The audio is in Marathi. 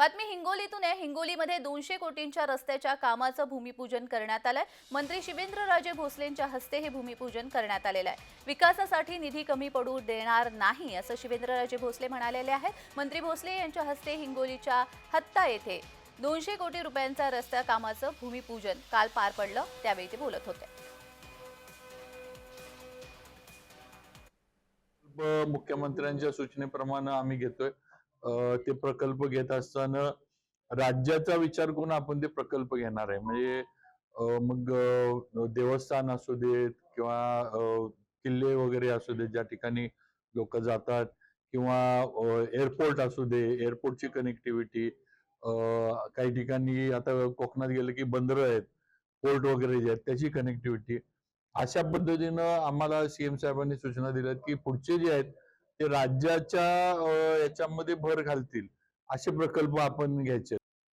बातमी हिंगोलीतून आहे. हिंगोलीमध्ये दोनशे कोटींच्या रस्त्याच्या कामाचं भूमिपूजन करण्यात आलंय. मंत्री शिवेंद्रराजे भोसलेंच्या हस्ते हे भूमिपूजन करण्यात आलेलं आहे. विकासासाठी निधी कमी पडू देणार नाही असं शिवेंद्रराजे भोसले म्हणालेले आहेत. मंत्री भोसले यांच्या हस्ते हिंगोलीच्या हत्ता येथे दोनशे कोटी रुपयांचा रस्ता कामाचं भूमिपूजन काल पार पडलं त्यावेळी ते बोलत होते. मुख्यमंत्र्यांच्या सूचनेप्रमाणे आम्ही घेतोय. ते प्रकल्प घेत असताना राज्याचा विचार करून आपण ते प्रकल्प घेणार आहे. म्हणजे मग देवस्थान असू देत किंवा किल्ले वगैरे असू देत ज्या ठिकाणी लोक जातात किंवा एअरपोर्ट असू दे एअरपोर्टची कनेक्टिव्हिटी काही ठिकाणी आता कोकणात गेलं की बंदरं आहेत पोर्ट वगैरे जे आहेत त्याची कनेक्टिव्हिटी अशा पद्धतीनं आम्हाला सीएम साहेबांनी सूचना दिल्यात की पुढचे जे आहेत ते राज्याच्या याच्यामध्ये भर घालतील. असे प्रकल्प आपण घ्यायचे.